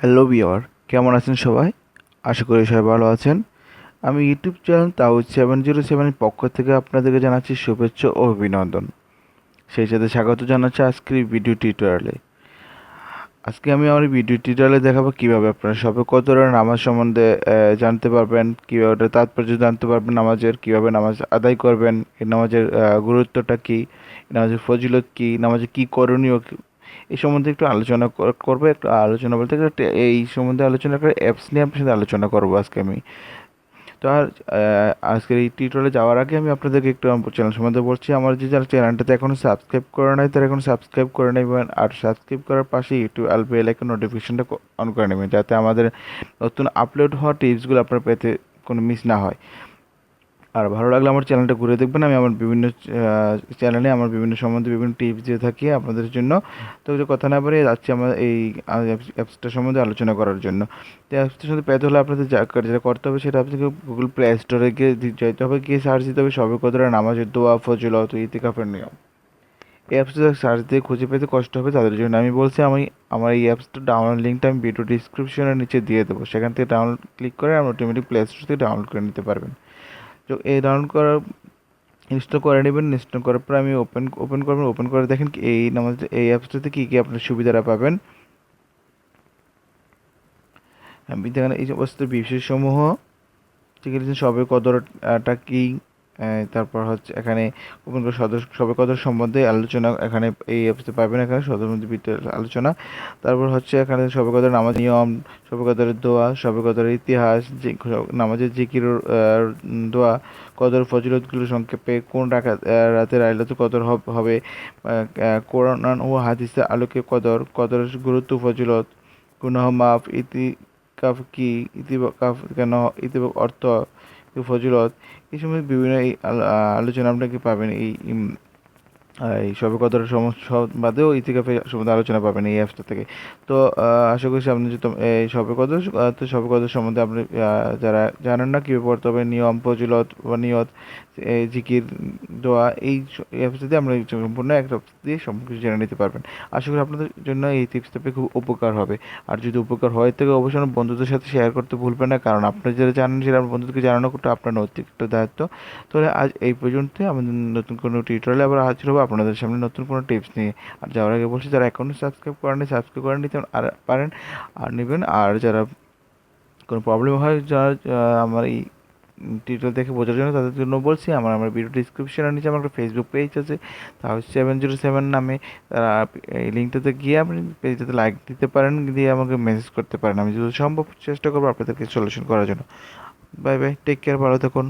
Hello বিয়ার কেমন আছেন সবাই? আশা করি সবাই ভালো আছেন। আমি ইউটিউব চ্যানেল তাও সেভেন জিরো সেভেনের পক্ষ থেকে আপনাদেরকে জানাচ্ছি শুভেচ্ছা ও অভিনন্দন। সেই সাথে স্বাগত জানাচ্ছি আজকের ভিডিও টিউটোরিয়ালে। আজকে আমি আমার ভিডিও টিউটোরিয়ালে দেখাবো কীভাবে আপনারা সবে কতটা নামাজ সম্বন্ধে জানতে পারবেন, কীভাবে ওটা তাৎপর্য জানতে পারবেন, নামাজের, কীভাবে নামাজ আদায় করবেন, এই নামাজের গুরুত্বটা কী নামাজের ফজিলত কী নামাজের কী করণীয় এই সম্বন্ধে একটু আলোচনা কর- করব, একটু আলোচনা বলতে এই সম্বন্ধে আলোচনা করে অ্যাপস নিয়ে আপনার সাথে আলোচনা করব আজকে আমি। তো আর আজকের এই টিউটোরিয়ালে যাওয়ার আগে আমি আপনাদেরকে একটু চ্যানেল সম্বন্ধে বলছি। আমার যে যারা চ্যানেলটাতে এখনও সাবস্ক্রাইব করে নাই, তারা এখন সাবস্ক্রাইব করে নেবেন। আর সাবস্ক্রাইব করার পাশে ইউটিউব আল বেল নোটিফিকেশনটা অন করে নেবেন, যাতে আমাদের নতুন আপলোড হওয়া টিপসগুলো আপনার পেতে কোনো মিস না হয়। আর ভালো লাগলে আমার চ্যানেলটা ঘুরে দেখবেন। আমি আমার বিভিন্ন চ্যানেলে আমার বিভিন্ন সম্বন্ধে বিভিন্ন টিপস দিয়ে থাকি আপনাদের জন্য। তো কথা না বাড়িয়ে যাচ্ছি আমার এই অ্যাপসটা সম্বন্ধে আলোচনা করার জন্য। তো অ্যাপসটার সাথে পেতে হলে আপনাদের যা যেটা করতে হবে সেটা আপনাকে গুগল প্লে স্টোরে গিয়ে যেতে হবে। গিয়ে সার্চ দিতে হবে সবে কতটা নামাজের দোয়া ফজিলত ইতিকাফের নিয়ম। এই অ্যাপসটা সার্চ দিয়ে খুঁজে পেতে কষ্ট হবে তাদের জন্য। আমি বলছি আমি, আমার এই অ্যাপসটা ডাউনলোড লিঙ্কটা আমি ভিডিও ডিসক্রিপশনের নিচে দিয়ে দেবো। সেখান থেকে ডাউনলোড ক্লিক করে আপনি অটোমেটিক প্লে স্টোর থেকে ডাউনলোড করে নিতে পারবেন। তো এই ডাউনলোড করার ইনস্টল করে নেবেন ইনস্টল করার পর আমি ওপেন ওপেন করবেন ওপেন করে দেখেন এই নামাজ, এই অ্যাপসটাতে কী কী আপনার সুবিধাটা পাবেন। আমি দেখেন এই সমস্ত বিষয়সমূহ ঠিক আছে, সবে কতটা কী তারপর হচ্ছে এখানে ওপেন করে সদস্য সবে কদর সম্বন্ধে আলোচনা এখানে এই অ্যাপসে পাবেন এখানে সদর আলোচনা। তারপর হচ্ছে এখানে সবে কদর নামাজ নিয়ম সবে কদরের দোয়া সবে কদরের ইতিহাস, যে নামাজের জিকির দোয়া, কদর, ফজিলতগুলো সংক্ষেপে কোন রাখা রাতে রাইলাতুল কদর হবে কোরআন ও হাদিসের আলোকে কদর, কদরের গুরুত্ব, ফজিলত, গুনাহ, মাফ ইতি ইতিকাফ কি ইতিকাফ কেন ইতিবাক অর্থ ফজিলত এই সময় বিভিন্ন এই আলোচনা আপনাকে পাবেন এই এই সবে কদর সমস্যা বাদেও ইতিকাফে সম্বন্ধে আলোচনা পাবেন এই অ্যাপসটা থেকে। তো আশা করছি আপনি যে এই সবে আহ, তো সবে কদর সম্বন্ধে আপনি যারা জানেন না কীভাবে পড়তে হবে নিয়ম ফজিলত বা নিয়ত জিকির দোয়া এই অ্যাপস দিয়ে আমরা সম্পূর্ণ এক একটা দিয়ে সব কিছু জেনে নিতে পারবেন। আশা করি আপনাদের জন্য এই টিপসটা পেয়ে খুব উপকার হবে। আর যদি উপকার হয় থেকে অবশ্যই বন্ধুদের সাথে শেয়ার করতে ভুলবেন না কারণ আপনি যেটা জানেন সেটা আমার বন্ধুদেরকে জানানো করতে আপনার নৈতিক দায়িত্ব। তাহলে আজ এই পর্যন্তই। আমাদের নতুন কোনো টিউটোরিয়ালে আবার হাজির হব। আপনাদের সামনে নতুন কোনো টিপস নিয়ে। আর যাওয়ার আগে বলছি, যারা এখনও সাবস্ক্রাইব করেনি সাবস্ক্রাইব করে নিতে আর পারেন, আর নেবেন। আর যারা কোনো প্রবলেম হয় যারা আমার এই টিউটোরিয়াল দেখে বোঝার জন্য, তাদের জন্য বলছি, আমার আমার ভিডিও ডিসক্রিপশনের নিচে আমার একটা ফেসবুক পেজ আছে। তা হচ্ছে সেভেন জিরো সেভেন নামে। তারা এই লিঙ্কটাতে গিয়ে আপনি পেজটাতে লাইক দিতে পারেন, দিয়ে আমাকে মেসেজ করতে পারেন। আমি যদি সম্ভব চেষ্টা করব আপনাদেরকে সলিউশন করার জন্য। বাই বাই টেক কেয়ার ভালো থাকুন।